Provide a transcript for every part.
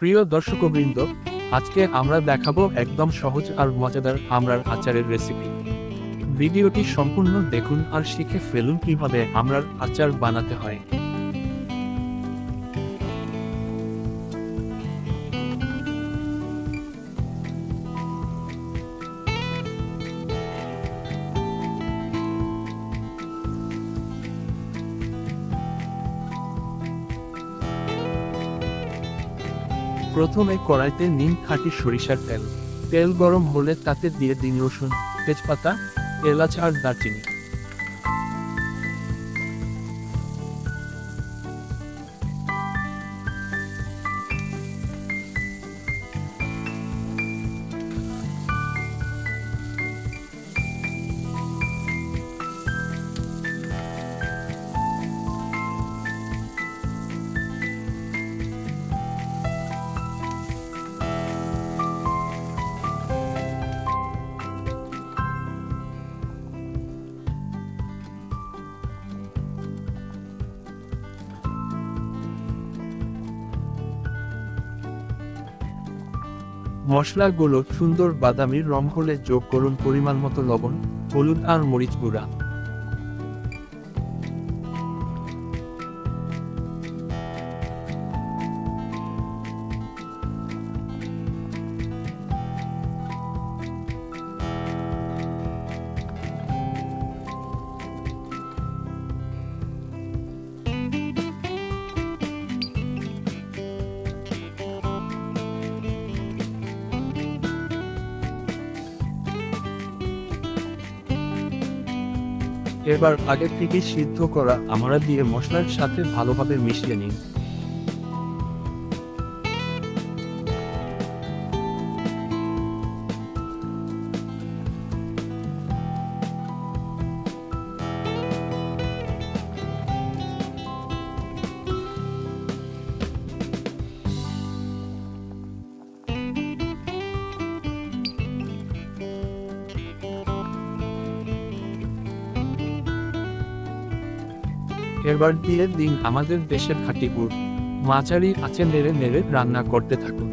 প্রিয় দর্শকবৃন্দ, আজকে আমরা দেখাবো একদম সহজ আর মজাদার আমরার আচারের রেসিপি ভিডিওটি সম্পূর্ণ দেখুন আর শিখে ফেলুন কীভাবে আমরার আচার বানাতে হয়। প্রথমে কড়াইতে নিন খাঁটি সরিষার তেল। তেল গরম হলে তাতে দিয়ে দিন রসুন, তেজপাতা, এলাচ আর দারচিনি। মশলাগুলো সুন্দর বাদামি রং হলে যোগ করুন পরিমাণ মতো লবণ হলুদ আর মরিচ গুঁড়া। এবার আগে থেকে সিদ্ধ করা আমরা দিয়ে মশলার সাথে ভালোভাবে মিশিয়ে নিন। এবার দিয়ে দিন আমাদের দেশের খাঁটি গুড়। মাঝারি আঁচে নেড়ে নেড়ে রান্না করতে থাকুন।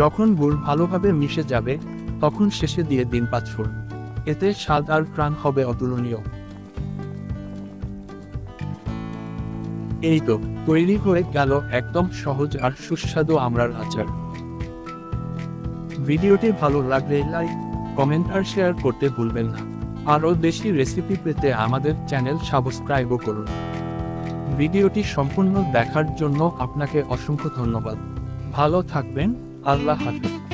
যখন গুড় ভালোভাবে মিশে যাবে, তখন শেষে দিয়ে দিন পাঁচফোড়ন এতে স্বাদ আর প্রাণ হবে অতুলনীয়। এই তো, তৈরি হয়ে গেল একদম সহজ আর সুস্বাদু আমরার আচার। ভিডিওটি ভালো লাগলে লাইক, কমেন্ট আর শেয়ার করতে ভুলবেন না। আরও বেশি রেসিপি পেতে আমাদের চ্যানেল সাবস্ক্রাইবও করুন। ভিডিওটি সম্পূর্ণ দেখার জন্য আপনাকে অসংখ্য ধন্যবাদ। ভালো থাকবেন। Allah hafiz.